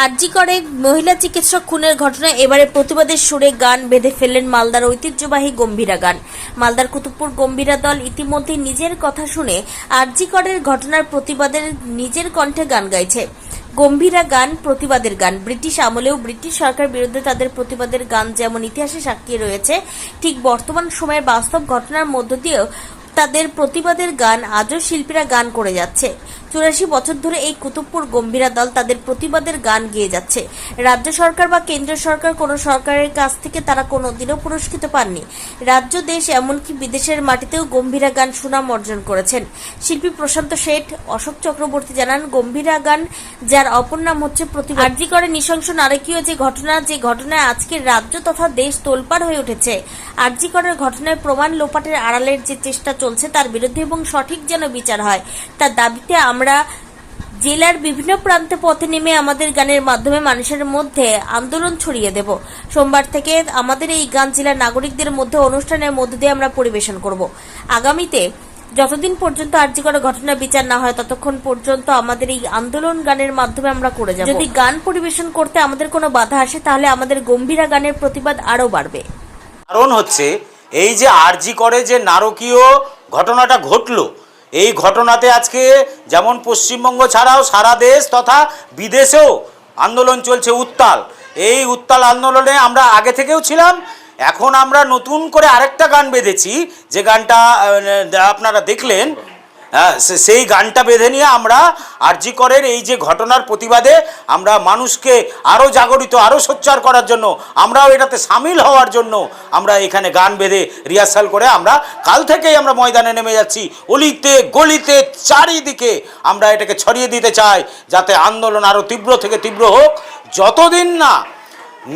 আরজি করে, মহিলা চিকিৎসক খুনের ঘটনায় এবারে প্রতিবাদের সুরে গান বেঁধে ফেললেন মালদার ঐতিহ্যবাহী গম্ভীরা গান। মালদার কুতুবপুর গম্ভীরা দল ইতিমধ্যে নিজের কথা শুনে আরজি করের ঘটনার প্রতিবাদের নিজের কণ্ঠে গান গাইছে। গম্ভীরা গান প্রতিবাদের গান। ব্রিটিশ আমলেও ব্রিটিশ সরকার বিরুদ্ধে তাদের প্রতিবাদের গান যেমন ইতিহাসে সাক্ষী রয়েছে, ঠিক বর্তমান সময়ের বাস্তব ঘটনার মধ্য দিয়েও তাদের প্রতিবাদের গান আজও শিল্পীরা গান করে যাচ্ছে। চুরাশি বছর ধরে এই কুতুবপুর গম্ভীরা দল তাদের প্রতিবাদের গান গেয়ে যাচ্ছে। রাজ্য সরকার বা কেন্দ্র সরকার কোনো সরকারের কাছ থেকে তারা কোনো দিনও পুরস্কৃত পাননি। রাজ্য, দেশ, এমনকি বিদেশের মাটিতেও গম্ভীরা গান সুনাম অর্জন করেছেন। শিল্পী প্রশান্ত শেঠ, অশোক চক্রবর্তী জানান, গম্ভীরা গান, যার অপর নাম হচ্ছে প্রতিবাদ। করে নৃশংস নারকীয় যে ঘটনা, যে ঘটনায় আজকের রাজ্য তথা দেশ তোলপাড় হয়ে উঠেছে। আরজি করের ঘটনায় প্রমাণ লোপাটের আড়ালের যে চেষ্টা চলছে তার বিরুদ্ধে এবং সঠিক যেন বিচার হয়, তার দাবিতে আমরা জেলার বিভিন্ন প্রান্তে পথে নেমে আমাদের গানের মাধ্যমে মানুষের মধ্যে আন্দোলন ছড়িয়ে দেব। সোমবার থেকে আমাদের এই গান জেলার নাগরিকদের মধ্যে অনুষ্ঠানের মধ্য দিয়ে আমরা পরিবেশন করব। আগামীতে যতদিন পর্যন্ত আর্যিকর ঘটনা বিচার না হয়, ততক্ষণ পর্যন্ত আমাদের এই আন্দোলন গানের মাধ্যমে আমরা করে যাব। যদি গান পরিবেশন করতে আমাদের কোনো বাধা আসে, তাহলে আমাদের গম্ভীরা গানের প্রতিবাদ আরও বাড়বে। কারণ হচ্ছে, এই যে আরজি করে যে নারকীয় ঘটনাটা ঘটলো এই ঘটনাতে আজকে যেমন পশ্চিমবঙ্গ ছাড়াও সারা দেশ তথা বিদেশেও আন্দোলন চলছে উত্তাল। এই উত্তাল আন্দোলনে আমরা আগে থেকেও ছিলাম, এখন আমরা নতুন করে আরেকটা গান বেঁধেছি। যে গানটা আপনারা দেখলেন সেই গানটা বেঁধে নিয়ে আমরা আরজি করের এই যে ঘটনার প্রতিবাদে আমরা মানুষকে আরও জাগরিত আরও সোচ্চার করার জন্য, আমরাও এটাতে সামিল হওয়ার জন্য আমরা এখানে গান বেঁধে রিহার্সাল করে আমরা কাল থেকেই আমরা ময়দানে নেমে যাচ্ছি। অলিতে, গলিতে, চারিদিকে আমরা এটাকে ছড়িয়ে দিতে চাই যাতে আন্দোলন আরও তীব্র থেকে তীব্র হোক। যতদিন না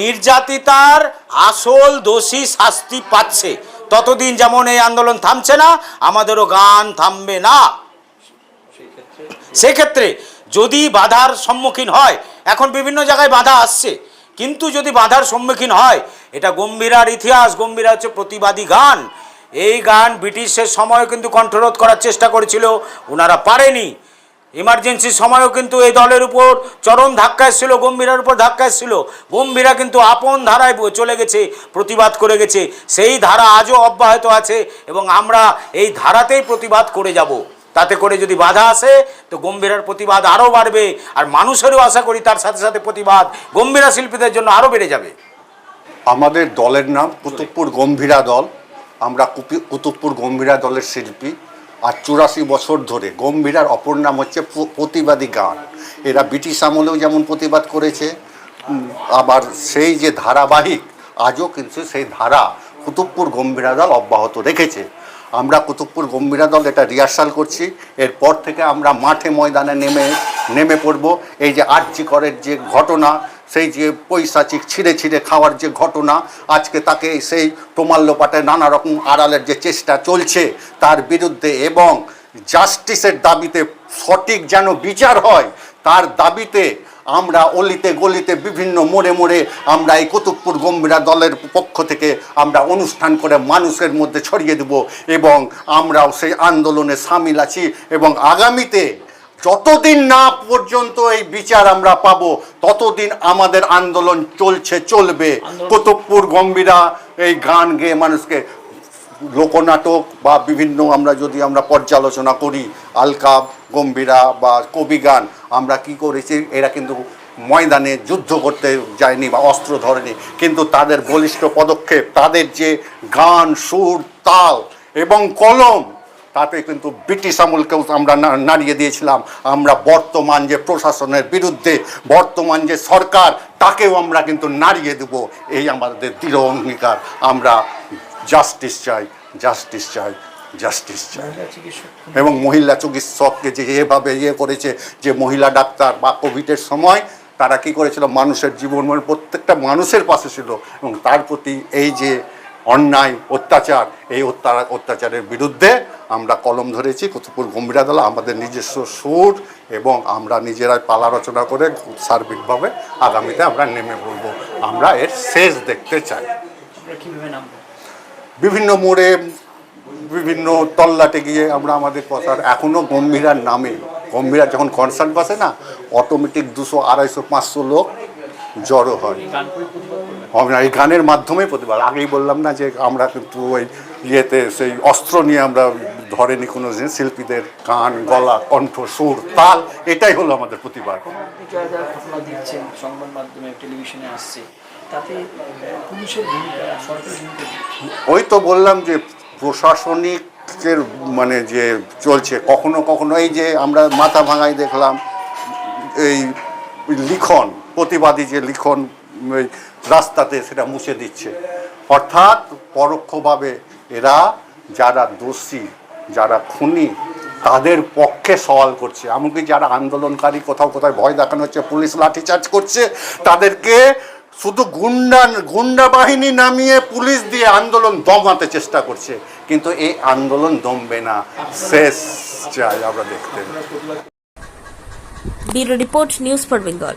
নির্যাতিতার আসল দোষী শাস্তি পাচ্ছে ততদিন যেমন এই আন্দোলন থামছে না, আমাদেরও গান থামবে না। সেক্ষেত্রে যদি বাধার সম্মুখীন হয়, এখন বিভিন্ন জায়গায় বাধা আসছে, কিন্তু যদি বাধার সম্মুখীন হয়, এটা গম্ভীরার ইতিহাস, গম্ভীরা হচ্ছে প্রতিবাদী গান। এই গান ব্রিটিশের সময় কিন্তু কণ্ঠরোধ করার চেষ্টা করেছিল, ওনারা পারেনি। ইমার্জেন্সির সময়ও কিন্তু এই দলের উপর চরম ধাক্কা এসেছিল, গম্ভীরার উপর ধাক্কা এসেছিল। গম্ভীরা কিন্তু আপন ধারায় চলে গেছে, প্রতিবাদ করে গেছে। সেই ধারা আজও অব্যাহত আছে এবং আমরা এই ধারাতেই প্রতিবাদ করে যাব। তাতে করে যদি বাধা আসে, তো গম্ভীরার প্রতিবাদ আরও বাড়বে আর মানুষেরও আশা করি তার সাথে সাথে প্রতিবাদ গম্ভীরা শিল্পীদের জন্য আরও বেড়ে যাবে। আমাদের দলের নাম কুতুবপুর গম্ভীরা দল। আমরা কুতুবপুর গম্ভীরা দলের শিল্পী। আর চুরাশি বছর ধরে গম্ভীরার অপর নাম হচ্ছে প্রতিবাদী গান। এরা ব্রিটিশ আমলেও যেমন প্রতিবাদ করেছে আবার সেই যে ধারাবাহিক, আজও কিন্তু সেই ধারা কুতুবপুর গম্ভীরা দল অব্যাহত রেখেছে। আমরা কুতুবপুর গম্ভীরা দল এটা রিহার্সাল করছি, এরপর থেকে আমরা মাঠে ময়দানে নেমে নেমে পড়ব। এই যে আর্জি করের যে ঘটনা সেই যে পৈশাচিক ছিঁড়ে ছিঁড়ে খাওয়ার যে ঘটনা, আজকে তাকে সেই প্রমাল্যপাটে নানা রকম আড়ালের যে চেষ্টা চলছে তার বিরুদ্ধে এবং জাস্টিসের দাবিতে সঠিক যেন বিচার হয়, তার দাবিতে আমরা অলিতে গলিতে বিভিন্ন মোড়ে মোড়ে আমরা এই কুতুবপুর গম্ভীরা দলের পক্ষ থেকে আমরা অনুষ্ঠান করে মানুষের মধ্যে ছড়িয়ে দেব এবং আমরাও সেই আন্দোলনে সামিল আছি এবং আগামীতে যতদিন না পর্যন্ত এই বিচার আমরা পাবো ততদিন আমাদের আন্দোলন চলছে চলবে। কুতুবপুর গম্ভীরা এই গান গেয়ে মানুষকে লোকনাটক বা বিভিন্ন আমরা যদি আমরা পর্যালোচনা করি আলকাপ গম্ভীরা বা কবি গান আমরা কি করেছি এরা কিন্তু ময়দানে যুদ্ধ করতে যায়নি বা অস্ত্র ধরেনি। কিন্তু তাদের বলিষ্ঠ পদক্ষেপ তাদের যে গান সুর তাল এবং কলম তাতে কিন্তু ব্রিটিশ আমলকেও আমরা নাড়িয়ে দিয়েছিলাম। আমরা বর্তমান যে প্রশাসনের বিরুদ্ধে বর্তমান যে সরকার তাকেও আমরা কিন্তু নাড়িয়ে দেব। এই আমাদের দৃঢ় অঙ্গীকার। আমরা জাস্টিস চাই জাস্টিস চাই জাস্টিস চাই। এবং মহিলা চিকিৎসককে যে এভাবে ইয়ে করেছে যে মহিলা ডাক্তার বা কোভিডের সময় তারা কি করেছিল? মানুষের জীবন মানে প্রত্যেকটা মানুষের পাশে ছিল। এবং তার প্রতি এই যে অন্যায় অত্যাচার এই অত্যা- অত্যাচারের বিরুদ্ধে আমরা কলম ধরেছি। কুতুবপুর গম্ভীরা দল আমাদের নিজস্ব সুর এবং আমরা নিজেরাই পালা রচনা করে সার্বিকভাবে আগামীতে আমরা নেমে পড়ব। আমরা এর শেষ দেখতে চাই। বিভিন্ন মোড়ে বিভিন্ন তল্লাটে গিয়ে আমরা আমাদের কথার এখনও গম্ভীরার নামে গম্ভীরা যখন কনসার্ট বসে না অটোমেটিক দুশো আড়াইশো পাঁচশো লোক জড়ো হয়। আমরা এই গানের মাধ্যমে প্রতিবাদ আগেই বললাম না যে আমরা কিন্তু ওই ইয়েতে সেই অস্ত্র নিয়ে আমরা ধরেনি কোনো জিনিস শিল্পীদের গান গলা কণ্ঠ সুর তাল এটাই হলো আমাদের প্রতিবাদ দিচ্ছেন সংবাদ মাধ্যমে টেলিভিশনে আসছে। তাতে পুলিশের ভূমিকা? ওই তো বললাম যে প্রশাসনিকের মানে যে চলছে কখনো কখনো এই যে আমরা মাথা ভাঙাই দেখলাম এই লিখন প্রতিবাদী যে লিখন রাস্তাতে সেটা মুছে দিচ্ছে। অর্থাৎ পরোক্ষভাবে এরা যারা দোষী, যারা খুনি, তাদের পক্ষে সওয়াল করছে। এমনকি যারা আন্দোলনকারী কোথাও কোথায় ভয় দেখানো হচ্ছে, পুলিশ লাঠিচার্জ করছে, তাদেরকে শুধু গুন্ডা গুন্ডা বাহিনী নামিয়ে পুলিশ দিয়ে আন্দোলন দমাতে চেষ্টা করছে। কিন্তু এই আন্দোলন দমবে না। শেষ চাই আমরা দেখতে। Bureau report, news for Bengal.